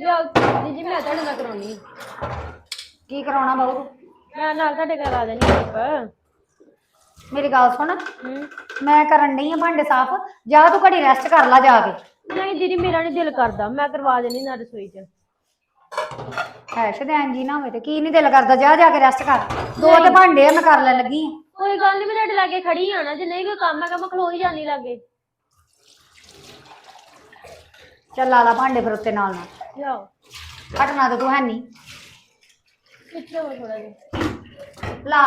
ਲਿਆਓ ਦੀਦੀ ਜੀ ਮੈਂ ਤੁਹਾਡੇ ਨਾਲ ਕਰਾਉਣੀ ਕੀ ਕਰਾਉਣਾ ਬਾਊ? ਤੂੰ? ਮੈਂ ਨਾਲ ਤੁਹਾਡੇ ਘਰ ਆ ਜਾਣੀ ਆਪ। ਮੇਰੀ ਗੱਲ ਸੁਣ। ਹੂੰ। ਮੈਂ ਕਰਨ ਡਈ ਆ ਭਾਂਡੇ ਸਾਫ਼। ਜਾ ਤੂੰ ਘੜੀ ਰੈਸਟ ਕਰ ਲੈ ਜਾ ਕੇ। ਨਹੀਂ ਦੀਦੀ ਮੇਰਾ ਨਹੀਂ ਦਿਲ ਕਰਦਾ। ਮੈਂ ਕਰਵਾ ਦੇਣੀ ਨਾ ਰਸੋਈ 'ਚ। ਹੈ ਸ਼ਦੈਨ ਜੀ ਨਾ ਹੋਵੇ ਤੇ ਕੀ ਨਹੀਂ ਦਿਲ ਕਰਦਾ। ਜਾ ਜਾ ਕੇ ਰੈਸਟ ਕਰ। ਦੋ ਤੇ ਭਾਂਡੇ ਆ ਮੈਂ ਕਰ ਲੈਣ ਲੱਗੀ ਆ। ਕੋਈ ਗੱਲ ਨਹੀਂ ਮੈਂ ਤੁਹਾਡੇ ਲਾਗੇ ਖੜੀ ਆ ਨਾ। ਜੇ ਨਹੀਂ ਕੋਈ ਕੰਮ ਹੈਗਾ ਮੈਂ ਖਲੋ ਹੀ ਜਾਣੀ ਲਾਗੇ। ਚੱਲ ਲਾ ਲਾ ਭਾਂਡੇ ਫਿਰ ਉੱਤੇ ਨਾਲ ਨਾਲ। ਲਿਆਓ ਹਟਣਾ ਤੇ ਤੂੰ ਹੈ ਨਹੀਂ ਪਿੱਛੇ ਹੋ ਥੋੜਾ ਜਿਹਾ? ਲਾ।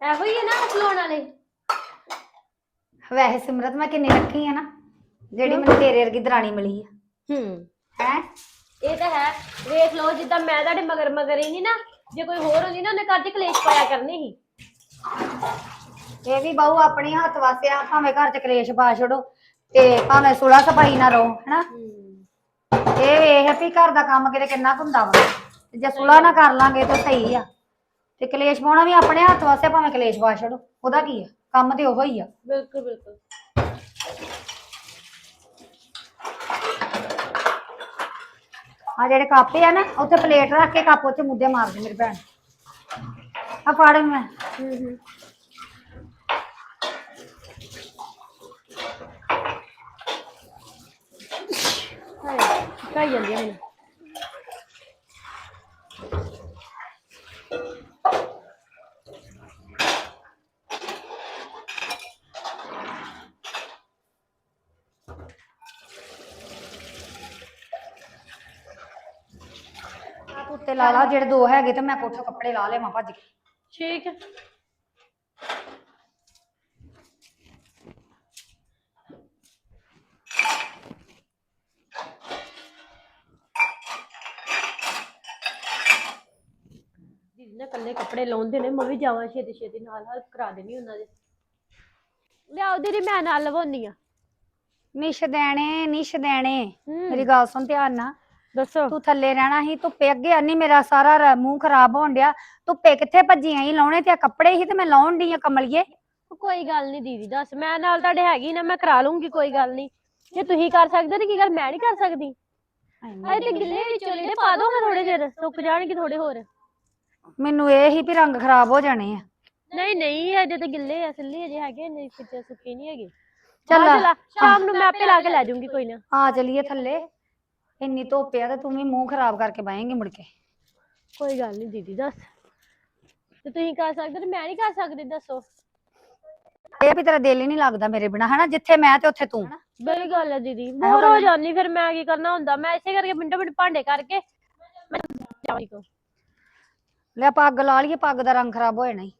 ਇਹੋ ਹੀ ਹੈ ਨਾ ਖਲੋਣ ਵਾਲੇ। ਵੈਸੇ ਸਿਮਰਤ ਮੈਂ ਕਿੰਨੀ ਰੱਖੀ ਆ ਨਾ ਜਿਹੜੀ ਮੈਨੂੰ ਤੇਰੇ ਵਰਗੀ ਦਰਾਣੀ ਮਿਲੀ ਆ। ਹੂੰ। ਹੈ? ਇਹ ਤਾਂ ਹੈ। ਵੇਖ ਲਓ ਜਿੱਦਾਂ ਮੈਂ ਤੁਹਾਡੇ ਮਗਰ ਮਗਰ ਹੀ ਨਹੀਂ ਨਾ ਜੇ ਕੋਈ ਹੋਰ ਹੁੰਦੀ ਨਾ ਉਹਨੇ ਘਰ 'ਚ ਕਲੇਸ਼ ਪਾਇਆ ਕਰਨੀ ਸੀ। ਇਹ ਵੀ ਬਹੂ ਆਪਣੀ ਹੱਥ ਵਾਸਤੇ ਆ ਭਾਵੇਂ ਘਰ ਚ ਕਲੇਸ਼ ਪਾ ਛੱਡੋ ਤੇ ਭਾਵੇਂ ਸੁਲਾ ਸਫ਼ਾਈ ਨਾ ਰਹੋ ਹਨਾ? ਇਹ ਵੇਖ ਵੀ ਘਰ ਦਾ ਕੰਮ ਕਿਤੇ ਕਿੰਨਾ ਕੁ ਹੁੰਦਾ ਵਾ। ਤੇ ਜੇ ਸੁਲਾ ਨਾ ਕਰ ਲਾਂਗੇ ਤਾਂ ਸਹੀ ਆ। ਤੇ ਕਲੇਸ਼ ਪਾਉਣਾ ਵੀ ਆਪਣੇ ਹੱਥ ਵਾਸਤੇ ਭਾਵੇਂ ਕਲੇਸ਼ ਪਾ ਛੱਡੋ ਉਹਦਾ ਕੀ ਆ? ਕੰਮ ਤੇ ਉਹੋ ਹੀ ਆ। ਬਿਲਕੁਲ ਬਿਲਕੁਲ। ਆ ਜਿਹੜੇ ਕੱਪ ਆ ਨਾ, ਉੱਥੇ ਪਲੇਟ ਰੱਖ ਕੇ ਕੱਪ ਉੱਤੇ ਮੁੱਦੇ ਮਾਰ ਦੇ ਮੇਰੀ ਭੈਣ। ਆ ਫੜ ਮੈਂ। ਹਾਏ ਕਾਈ ਜਾਂਦੀ ਹੈ ਮੈਨੂੰ? ਲਾ ਲਾ ਜਿਹੜੇ ਦੋ ਹੈਗੇ ਤੇ ਮੈਂ ਕੋਠੇ ਕੱਪੜੇ ਲਾ ਲੈਵਾਂ ਭੱਜ ਕੇ। ਠੀਕ ਹੈ। ਦੀਦੀ ਨੇ ਕੱਲੇ ਕੱਪੜੇ ਲਾਉਂਦੇ ਨੇ ਮੈਂ ਵੀ ਜਾਵਾਂ ਛੇਤੀ ਛੇਤੀ ਨਾਲ ਹੈਲਪ ਕਰਾ ਦੇਣੀ ਉਹਨਾਂ ਦੇ। ਲਿਆਓ ਦੀਦੀ ਮੈਂ ਨਾਲ ਲਵਾਉਣੀ ਆ ਨਿਸ਼ ਦੇਣੇ ਨਿਸ਼ ਦੇਣੇ। ਹੂੰ। ਮੇਰੀ ਗੱਲ ਸੁਣ ਧਿਆਨ ਨਾਲ। ਦੱਸੋ। ਤੂੰ ਥੱਲੇ ਰਹਿਣਾ ਸੀ ਧੁੱਪੇ ਅੱਗੇ ਆਨੀ ਮੇਰਾ ਸਾਰਾ ਰ- ਮੂੰਹ ਖਰਾਬ ਹੋਣ ਡਿਆ। ਧੁੱਪੇ ਕਿੱਥੇ ਭੱਜੀ ਆਈ ਲਾਉਣੇ ਤੇ ਕੱਪੜੇ ਸੀ ਤੇ ਮੈਂ ਲਾਉਣ ਡਈ ਆ ਕਮਲੀਏ। ਕੋਈ ਗੱਲ ਨਹੀਂ ਦੀਦੀ ਦੱਸ। ਮੈਂ ਨਾਲ ਤੁਹਾਡੇ ਹੈਗੀ ਨਾ ਮੈਂ ਕਰਾ ਲੂੰਗੀ ਕੋਈ ਗੱਲ ਨਹੀਂ ਜੇ ਤੁਸੀਂ ਕਰ ਸਕਦੇ ਤੇ ਕੀ ਗੱਲ ਮੈਂ ਨਹੀਂ ਕਰ ਸਕਦੀ। ਅਜੇ ਤੇ ਗਿੱਲੇ ਵਿਚੋਲੇ ਦੇ ਪਾ ਦੋ ਮੈਂ ਥੋੜੇ ਚਿਰ ਸੁੱਕ ਜਾਣਗੇ ਥੋੜੇ ਹੋਰ। ਮੈਨੂੰ ਇਹ ਹੀ ਵੀ ਰੰਗ ਖਰਾਬ ਹੋ ਜਾਣੇ ਆ। ਨਹੀਂ ਨਹੀਂ ਅਜੇ ਤੇ ਗਿੱਲੇ ਆ ਸਿੱਲੇ ਅਜੇ ਹੈਗੇ ਨਹੀਂ ਸੁੱਕੇ ਸੁੱਕੇ ਨਹੀਂ ਹੈਗੇ। ਚੱਲ ਆ ਚਲਾ, ਸ਼ਾਮ ਨੂੰ ਮੈਂ ਆਪੇ ਲਾ ਕੇ ਲੈ ਜਾਊਂਗੀ ਕੋਈ ਨਾ। ਆ ਚਲੀਏ ਥੱਲੇ। ਇੰਨੀ ਧੁੱਪ ਆ ਤੇ ਤੂੰ ਵੀ ਮੂੰਹ ਖਰਾਬ ਕਰਕੇ ਬਹਾਂਗੀ ਮੁੜ ਕੇ। ਕੋਈ ਗੱਲ ਨਹੀਂ ਦੀਦੀ ਦੱਸ। ਤੇ ਤੁਸੀਂ ਕਰ ਸਕਦੇ ਤੇ ਮੈਂ ਨਹੀਂ ਕਰ ਸਕਦੀ ਦੱਸੋ। ਇਹ ਵੀ ਤੇਰਾ ਦਿਲ ਹੀ ਨਹੀਂ ਲੱਗਦਾ ਮੇਰੇ ਬਿਨਾ ਹਨਾ? ਜਿੱਥੇ ਮੈਂ ਤੇ ਉੱਥੇ ਤੂੰ। ਬੜੀ ਗੱਲ ਹੈ ਦੀਦੀ ਬੋਰ ਹੋ ਜਾਂਦੀ ਫਿਰ ਮੈਂ ਕੀ ਕਰਨਾ ਹੁੰਦਾ? ਮੈਂ ਇਸੇ ਕਰਕੇ ਮਿੰਟੋ ਮਿੰਟ ਭਾਂਡੇ ਕਰਕੇ ਮੈਂ ਕੋ ਲੈ ਪੱਗ ਲਾ ਲਈਏ ਪੱਗ ਦਾ ਰੰਗ ਖਰਾਬ ਹੋ ਜਾਣਾ ਈ।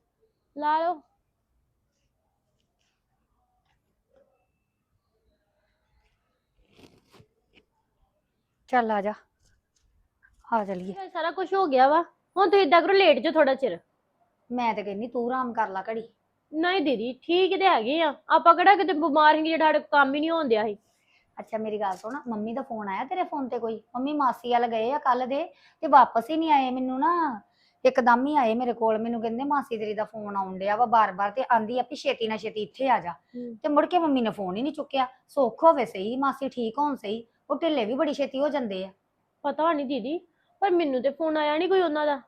ਲਾ ਲਓ। ਚੱਲ ਆ ਜਾ। ਆ ਚਲੀਏ। ਫਿਰ ਸਾਰਾ ਕੁਝ ਹੋ ਗਿਆ ਵਾ। ਹੁਣ ਤੁਸੀਂ ਇਦਾਂ ਕਰੋ ਲੇਟ ਜਾਓ ਥੋੜਾ ਚਿਰ। ਮੈਂ ਤੇ ਕਹਿੰਨੀ ਤੂੰ ਆਰਾਮ ਕਰ ਲੈ ਘੜੀ। ਨਹੀਂ ਦੀਦੀ ਠੀਕ ਤੇ ਹੈਗੇ ਆ। ਆਪਾਂ ਕਿਹੜਾ ਕਿਤੇ ਬਿਮਾਰ ਸੀ ਜਿਹੜਾ ਸਾਡੇ ਕੋਲ ਕੰਮ ਹੀ ਨਹੀਂ ਹੋਣ ਦਿਆ ਸੀ। ਅੱਛਾ ਮੇਰੀ ਗੱਲ ਸੁਣ। ਮੰਮੀ ਦਾ ਫੋਨ ਆਇਆ ਤੇਰੇ ਫੋਨ ਤੇ ਕੋਈ? ਮੰਮੀ ਮਾਸੀ ਵੱਲ ਗਏ ਆ ਕੱਲ ਦੇ ਤੇ ਵਾਪਸ ਹੀ ਨਹੀਂ ਆਏ ਮੈਨੂੰ ਨਾ। ਇੱਕਦਮ ਹੀ ਆਏ ਮੇਰੇ ਕੋਲ। ਮੈਨੂੰ ਕਹਿੰਦੇ ਮਾਸੀ ਤੇਰੀ ਦਾ ਫੋਨ ਆਉਣ ਡਿਆ ਵਾ ਬਾਰ-ਬਾਰ ਤੇ ਆਂਦੀ ਆ ਵੀ ਛੇਤੀ ਨਾ ਛੇਤੀ ਇੱਥੇ ਆ ਜਾ। ਤੇ ਮੁੜ ਕੇ ਮੰਮੀ ਨੇ ਫੋਨ ਹੀ ਨਹੀਂ ਚੁੱਕਿਆ। ਸੁੱਖ ਹੋਵੇ ਸਹੀ ਮਾਸੀ ਠੀਕ ਹੋਣ ਸਹੀ। ਉਹ ਢਿੱਲੇ ਵੀ ਬੜੀ ਛੇਤੀ ਹੋ ਜਾਂਦੇ ਆ। ਪਤਾ ਨਹੀਂ ਦੀਦੀ ਪਰ ਮੈਨੂੰ ਤੇ ਫੋਨ ਆਇਆ ਨਹੀਂ ਕੋਈ ਉਹਨਾਂ ਦਾ।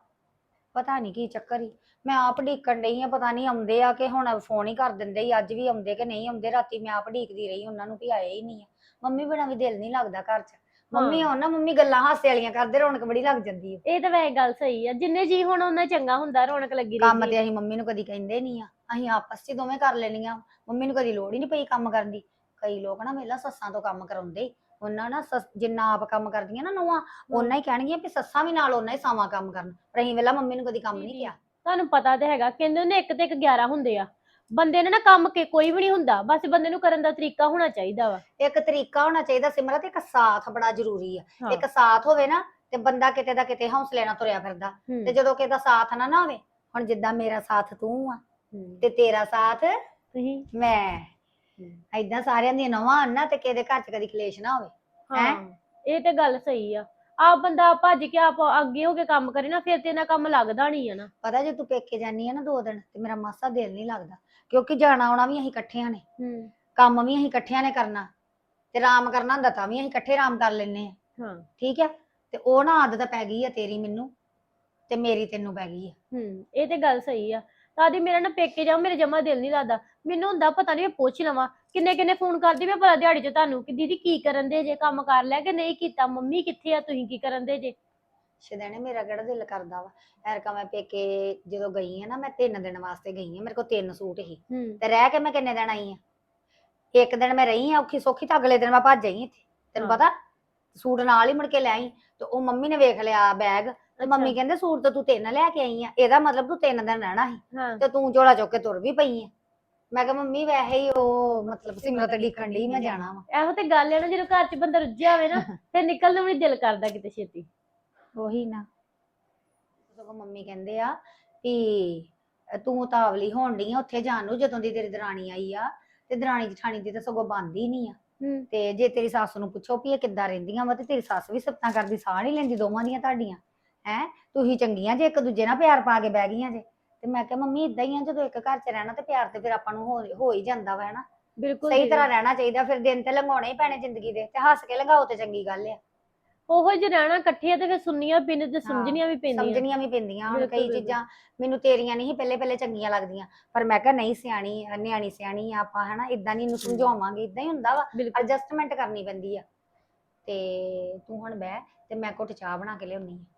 ਪਤਾ ਨਹੀਂ ਕੀ ਚੱਕਰ ਹੀ ਮੈਂ ਆਪ ਢੀਕਣ ਡਈ ਆ ਪਤਾ ਨਹੀਂ ਆਉਂਦੇ ਆ ਕਿ ਹੁਣ ਫੋਨ ਹੀ ਕਰ ਦਿੰਦੇ ਹੀ ਅੱਜ ਵੀ ਆਉਂਦੇ ਕਿ ਨਹੀਂ ਆਉਂਦੇ ਰਾਤੀ ਮੈਂ ਆਪ ਢੀਕਦੀ ਰਹੀ ਉਹਨਾਂ ਨੂੰ ਵੀ ਆਏ ਹੀ ਨਹੀਂ ਆ। ਮੰਮੀ ਬਿਨਾਂ ਵੀ ਦਿਲ ਨਹੀਂ ਲੱਗਦਾ ਘਰ 'ਚ। ਮੰਮੀ ਹਾਂ। ਹੋਣ ਨਾ ਮੰਮੀ ਗੱਲਾਂ ਹਾਸੇ ਵਾਲੀਆਂ ਕਰਦੇ ਰੌਣਕ ਬੜੀ ਲੱਗ ਜਾਂਦੀ ਹੈ ਇਹ ਤਾਂ ਵੈਸੇ ਗੱਲ ਸਹੀ ਆ ਜਿੰਨੇ ਜੀ ਹੁਣ ਉਹਨਾਂ ਚੰਗਾ ਹੁੰਦਾ ਰੌਣਕ ਲੱਗੀ ਕੰਮ ਰਹਿੰਦੀ ਤੇ ਅਸੀਂ ਮੰਮੀ ਨੂੰ ਕਦੀ ਕਹਿੰਦੇ ਨਹੀਂ ਆ। ਅਸੀਂ ਆਪਸ 'ਚ ਹੀ ਦੋਵੇਂ ਕਰ ਲੈਣੀਆਂ ਮੰਮੀ ਨੂੰ ਕਦੀ ਲੋੜ ਹੀ ਨਹੀਂ ਪਈ ਕੰਮ ਕਰਨ ਦੀ। ਕਈ ਲੋਕ ਨਾ ਵੇਲਾ ਸੱਸਾਂ ਤੋਂ ਕੰਮ ਕਰਾਉਂਦੇ ਈ। ਉਹਨਾਂ ਨਾ ਸੱਸ- ਜਿੰਨਾ ਆਪ ਕੰਮ ਕਰਦੀਆਂ ਨਾ ਨੂੰਹਾਂ ਉਹਨਾਂ ਹੀ ਕਹਿਣਗੀਆਂ ਵੀ ਸੱਸਾਂ ਵੀ ਨਾਲ ਉਹਨਾਂ ਹੀ ਸਾਵਾਂ ਕੰਮ ਕਰਨ। ਪਰ ਅਸੀਂ ਵੇਲਾ ਮੰਮੀ ਨੂੰ ਕਦੀ ਕੰਮ ਨਹੀਂ ਕਿਹਾ। ਤੁਹਾਨੂੰ ਪਤਾ ਤੇ ਹੈਗਾ ਕਹਿੰਦੇ ਨੇ ਇੱਕ ਤੇ ਇੱਕ 11 ਹੁੰਦੇ ਆ। ਬੰਦੇ ਨੇ ਨਾ ਕੰਮ ਕੇ ਕੋਈ ਵੀ ਨਹੀਂ ਹੁੰਦਾ ਬਸ ਬੰਦੇ ਨੂੰ ਕਰਨ ਦਾ ਤਰੀਕਾ ਹੋਣਾ ਚਾਹੀਦਾ ਵਾ। ਇੱਕ ਤਰੀਕਾ ਹੋਣਾ ਚਾਹੀਦਾ ਸਿਮਰਤ ਇੱਕ ਸਾਥ ਬੜਾ ਜ਼ਰੂਰੀ ਆ। ਹਾਂ। ਇੱਕ ਸਾਥ ਹੋਵੇ ਨਾ ਤੇ ਬੰਦਾ ਕਿਤੇ ਦਾ ਕਿਤੇ ਹੌਸਲੇ ਨਾਲ ਤੁਰਿਆ ਫਿਰਦਾ। ਹੂੰ, ਤੇ ਜਦੋਂ ਕਿਸੇ ਦਾ ਸਾਥ ਨਾ ਨਾ ਹੋਵੇ ਹੁਣ ਜਿੱਦਾਂ ਮੇਰਾ ਸਾਥ ਤੂੰ ਆ। ਤੇ ਤੇਰਾ ਸਾਥ ਤੁਸੀਂ? ਮੈਂ। ਐਦਾਂ ਸਾਰਿਆਂ ਦੀਆਂ ਨਵਾਂ ਨਾ ਤੇ ਕਿਸੇ ਦੇ ਘਰ ਚ ਕਦੀ ਕਲੇਸ਼ ਨਾ ਹੋਵੇ ਹਾਂ ਇਹ ਤੇ ਗੱਲ ਸਹੀ ਆ। ਆਪ ਬੰਦਾ ਭੱਜ ਕੇ ਆਪ ਅੱਗੇ ਹੋ ਕੇ ਕੰਮ ਕਰੇ ਨਾ ਫਿਰ ਤੇ ਇਹਨਾਂ ਕੰਮ ਲੱਗਦਾ ਨਹੀਂ ਆ ਨਾ। ਪਤਾ ਜੇ ਤੂੰ ਪੇਕੇ ਜਾਨੀ ਆ ਨਾ ਦੋ ਦਿਨ ਤੇ ਮੇਰਾ ਮਾਸਾ ਦਿਲ ਨਹੀਂ ਲੱਗਦਾ। ਕਿਉਂਕਿ ਜਾਣਾ ਆਉਣਾ ਵੀ ਅਸੀਂ ਇਕੱਠਿਆਂ ਨੇ ਹੂੰ ਕੰਮ ਵੀ ਅਸੀਂ ਇਕੱਠਿਆਂ ਨੇ ਕਰਨਾ ਤੇ ਆਰਾਮ ਕਰਨਾ ਹੁੰਦਾ ਤਾਂ ਵੀ ਅਸੀਂ ਇਕੱਠੇ ਆਰਾਮ ਕਰ ਲੈਨੇ ਆ। ਹਾਂ। ਠੀਕ ਹੈ ਤੇ ਉਹ ਨਾ ਆਦਤ ਪੈ ਗਈ ਆ ਤੇਰੀ ਮੈਨੂੰ ਤੇ ਮੇਰੀ ਤੈਨੂੰ ਪੈ ਗਈ ਆ। ਹੂੰ ਇਹ ਤੇ ਗੱਲ ਸਹੀ ਆ। ਤਾਦੀ ਮੇਰਾ ਨਾ ਪੇਕੇ ਜਾਓ ਮੇਰੇ ਜਮਾ ਦਿਲ ਨਹੀਂ ਲੱਗਦਾ। ਮੈਨੂੰ ਹੁੰਦਾ ਪਤਾ ਨਹੀਂ ਮੈਂ ਪੁੱਛ ਲਵਾਂ। ਕਿੰਨੇ ਕਿੰਨੇ ਫੋਨ ਕਰਦੀ ਮੈਂ ਭਲਾ ਦਿਹਾੜੀ ਚ ਤੁਹਾਨੂੰ ਕਿ ਦੀਦੀ ਕੀ ਕਰਨ ਦੇ ਜੇ ਕੰਮ ਕਰ ਲਿਆ ਕਿ ਨਹੀਂ ਕੀਤਾ ਮੰਮੀ ਕਿੱਥੇ ਆ ਤੁਸੀਂ ਕੀ ਕਰਨ ਦੇ ਜੇ? ਸ਼ਦੈਣੇ ਮੇਰਾ ਕਿਹੜਾ ਦਿਲ ਕਰਦਾ ਵਾ? ਐਰਕਾ ਮੈਂ ਪੇਕੇ ਜਦੋਂ ਗਈ ਆ ਨਾ ਮੈਂ ਤਿੰਨ ਦਿਨ ਵਾਸਤੇ ਗਈ ਆ ਮੇਰੇ ਕੋਲ ਤਿੰਨ ਸੂਟ ਸੀ। ਹੂੰ। ਤੇ ਰਹਿ ਕੇ ਮੈਂ ਕਿੰਨੇ ਦਿਨ ਆਈ ਆ? ਇੱਕ ਦਿਨ ਮੈਂ ਰਹੀ ਆ ਔਖੀ ਸੌਖੀ ਤਾਂ ਅਗਲੇ ਦਿਨ ਮੈਂ ਭੱਜ ਆਈ ਇੱਥੇ। ਤੈਨੂੰ ਹਾਂ। ਪਤਾ ਸੂਟ ਨਾਲ ਹੀ ਮੁੜ ਕੇ ਲੈ ਆਈ ਤੇ ਉਹ ਮੰਮੀ ਨੇ ਵੇਖ ਲਿਆ ਬੈਗ ਤੇ ਮੰਮੀ ਕਹਿੰਦੇ ਸੂਟ ਤਾਂ ਤੂੰ ਤਿੰਨ ਲੈ ਕੇ ਆਈ ਆ ਇਹਦਾ ਮਤਲਬ ਤੂੰ ਤਿੰਨ ਦਿਨ ਰਹਿਣਾ ਸੀ ਹਾਂ। ਤੇ ਤੂੰ ਝੋਲਾ ਚੁੱਕ ਕੇ ਤੁਰ ਵੀ ਪਈ ਆ। ਮੈਂ ਕਿਹਾ ਮੰਮੀ ਵੈਸੇ ਹੀ ਉਹ ਮਤਲਬ ਸਿਮਰਤ ਡੀਕਣ ਲਈ ਮੈਂ ਜਾਣਾ ਵਾ। ਇਹੋ ਤੇ ਗੱਲ ਹੈ ਨਾ ਜਦੋਂ ਘਰ ਚ ਬੰਦਾ ਰੁੱਝਿਆ ਹੋਵੇ ਨਾ ਫਿਰ ਨਿਕਲਣ ਨੂੰ ਵੀ ਦਿਲ ਕਰਦਾ ਕਿਤੇ ਛੇਤੀ। ਉਹੀ ਨਾ। ਸਗੋਂ ਮੰਮੀ ਕਹਿੰਦੇ ਆ ਵੀ ਤੂੰ ਤਾਵਲੀ ਹੋਣ ਡਈ ਆ ਉੱਥੇ ਜਾਣ ਨੂੰ ਜਦੋਂ ਦੀ ਤੇਰੀ ਦਰਾਣੀ ਆਈ ਆ ਤੇ ਦਰਾਣੀ ਜਠਾਣੀ ਦੀ ਤਾਂ ਸਗੋਂ ਬੰਦੀ ਨਹੀਂ ਆ। ਹੂੰ। ਤੇ ਜੇ ਤੇਰੀ ਸੱਸ ਨੂੰ ਪੁੱਛੋ ਵੀ ਇਹ ਕਿੱਦਾਂ ਰਹਿੰਦੀਆਂ ਵਾ ਤੇ ਤੇਰੀ ਸੱਸ ਵੀ ਸੱਤਾਂ ਕਰਦੀ ਸਾਹ ਨਹੀਂ ਲੈਂਦੀ ਦੋਵਾਂ ਦੀਆਂ ਤੁਹਾਡੀਆਂ। ਹੈ? ਤੁਸੀਂ ਚੰਗੀਆਂ ਜੇ ਇੱਕ ਦੂਜੇ ਨਾਲ ਪਿਆਰ ਪਾ ਕੇ ਬਹਿ ਗਈਆਂ ਜੇ। ਤੇ ਮੈਂ ਕਿਹਾ ਮੰਮੀ ਇਦਾਂ ਹੀ ਆ ਜਦੋਂ ਇੱਕ ਘਰ 'ਚ ਰਹਿਣਾ ਤੇ ਪਿਆਰ ਤੇ ਫਿਰ ਆਪਾਂ ਨੂੰ ਹੋ ਹੋ ਹੀ ਜਾਂਦਾ ਵਾ ਹਨਾ? ਬਿਲਕੁਲ ਸਹੀ। ਤਰ੍ਹਾਂ ਰਹਿਣਾ ਚਾਹੀਦਾ ਫਿਰ ਦਿਨ ਤੇ ਲੰਘਾਉਣੇ ਹੀ ਪੈਣੇ ਜ਼ਿੰਦਗੀ ਦੇ ਤੇ ਹੱਸ ਕੇ ਲੰਘਾਓ ਤੇ ਚੰਗੀ ਗੱਲ ਆ। ਉਹੋ ਜਿਹੇ ਰਹਿਣਾ ਇਕੱਠੇ ਆ ਤੇ ਫਿਰ ਸੁਣਨੀਆਂ ਪੈਂਦੀਆਂ ਤੇ ਸਮਝਣੀਆਂ ਵੀ ਪੈਂਦੀਆਂ। ਸਮਝਣੀਆਂ ਵੀ ਪੈਂਦੀਆਂ ਹੁਣ ਬਿਲਕੁਲ, ਕਈ ਬਿਲਕੁਲ। ਚੀਜ਼ਾਂ ਮੈਨੂੰ ਤੇਰੀਆਂ ਨਹੀਂ ਪਹਿਲੇ ਪਹਿਲੇ ਚੰਗੀਆਂ ਲੱਗਦੀਆਂ। ਪਰ ਮੈਂ ਕਿਹਾ ਨਹੀਂ ਸਿਆਣੀ ਨਿਆਣੀ ਸਿਆਣੀ ਆ ਆਪਾਂ ਹਨਾ? ਇਦਾਂ ਨਹੀਂ ਇਹਨੂੰ ਸਮਝਾਵਾਂਗੇ ਇਦਾਂ ਹੀ ਹੁੰਦਾ ਵਾ। ਬਿਲਕੁਲ। ਐਡਜਸਟਮੈਂਟ ਕਰਨੀ ਪੈਂਦੀ ਆ। ਤੇ ਤੂੰ ਹੁਣ ਬਹਿ ਤੇ ਮੈਂ ਘੁੱਟ ਚਾਹ ਬਣਾ ਕੇ ਲਿਆਉਣੀ ਆ।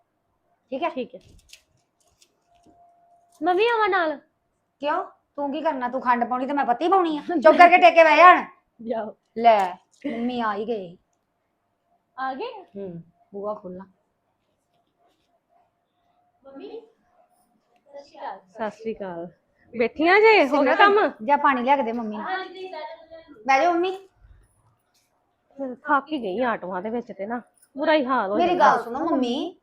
ਠੀਕ ਹੈ? ਠੀਕ ਹੈ। ਮੈਂ ਵੀ ਆਵਾਂ ਨਾਲ। ਕਿਉਂ? ਤੂੰ ਕੀ ਕਰਨਾ? ਤੂੰ ਖੰਡ ਪਾਉਣੀ ਤੇ ਮੈਂ ਪੱਤੀ ਪਾਉਣੀ ਆ? ਚੁੱਪ ਕਰਕੇ ਟੇਕੇ ਬਹਿ ਜਾਣ। ਜਾਓ। ਲੈ ਮੰਮੀ ਆ ਹੀ ਗਏ। ਆ ਗਏ? ਹੂੰ ਬੂਆ ਖੋਲਣਾ ਮੰਮੀ ਸਤਿ ਸ਼੍ਰੀ ਅਕਾਲ। ਸਤਿ ਸ੍ਰੀ ਅਕਾਲ। ਬੈਠੀਆਂ ਜੇ ਹੋ ਗਿਆ ਕੰਮ? ਜਾ ਪਾਣੀ ਲਿਆ ਕੇ ਦੇ ਮੰਮੀ ਨੂੰ। ਬਹਿ ਜਾ ਮੰਮੀ। ਥੱਕ ਹੀ ਗਈ ਆਟੋਆਂ ਦੇ ਵਿੱਚ ਤੇ ਨਾ। ਬੁਰਾ ਹੀ ਹਾਲ ਹੋ ਮੇਰੀ ਜਾਂਦਾ। ਗੱਲ ਸੁਣੋ ਮੰਮੀ।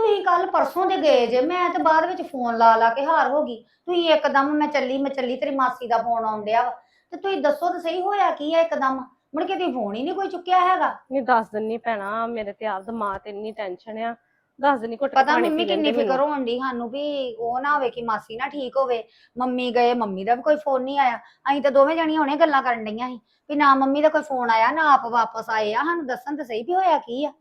ਤੁਸੀਂ ਕੱਲ ਪਰਸੋਂ ਦੇ ਗਏ ਜੇ ਮੈਂ ਤੇ ਬਾਅਦ ਵਿੱਚ ਫੋਨ ਲਾ ਲਾ ਕੇ ਹਾਰ ਹੋ ਗਈ। ਤੁਸੀਂ ਇੱਕਦਮ ਮੈਂ ਚੱਲੀ ਮੈਂ ਚੱਲੀ ਤੇਰੀ ਮਾਸੀ ਦਾ ਫੋਨ ਆਉਣ ਡਿਆ ਵਾ। ਤੇ ਤੁਸੀਂ ਦੱਸੋ ਤਾਂ ਸਹੀ ਹੋਇਆ ਕੀ ਹੈ ਇੱਕਦਮ? ਮੁੜ ਕੇ ਤੁਸੀਂ ਫੋਨ ਹੀ ਨਹੀਂ ਕੋਈ ਚੁੱਕਿਆ ਹੈਗਾ। ਨਹੀਂ ਦੱਸ ਦਿੰਨੀ ਪੈਣਾ ਮੇਰੇ ਤੇ ਆਪ ਦਿਮਾਗ ਤੇ ਇੰਨੀ ਟੈਨਸ਼ਨ ਆ। ਦੱਸ ਦਿੰਨੀ ਘੁੱਟ ਕੇ ਪਤਾ ਪਾਣੀ ਮੰਮੀ ਪੀ ਲੈਂਦੇ ਕਿੰਨੀ ਮੈਨੂੰ। ਫਿਕਰ ਹੋਣ ਡਈ ਸਾਨੂੰ ਵੀ ਉਹ ਨਾ ਹੋਵੇ ਕਿ ਮਾਸੀ ਨਾ ਠੀਕ ਹੋਵੇ। ਮੰਮੀ ਗਏ ਮੰਮੀ ਦਾ ਵੀ ਕੋਈ ਫੋਨ ਨਹੀਂ ਆਇਆ। ਅਸੀਂ ਤਾਂ ਦੋਵੇਂ ਜਣੀਆਂ ਹੁਣੇ ਗੱਲਾਂ ਕਰਨ ਡਈਆਂ ਸੀ। ਵੀ ਨਾ ਮੰਮੀ ਦਾ ਕੋਈ ਫੋਨ ਆਇਆ ਨਾ ਆਪ ਵਾਪਸ ਆਏ ਆ। ਸਾਨੂੰ ਦੱਸਣ ਤਾਂ ਸਹੀ ਵੀ ਹੋਇਆ ਕੀ ਆ।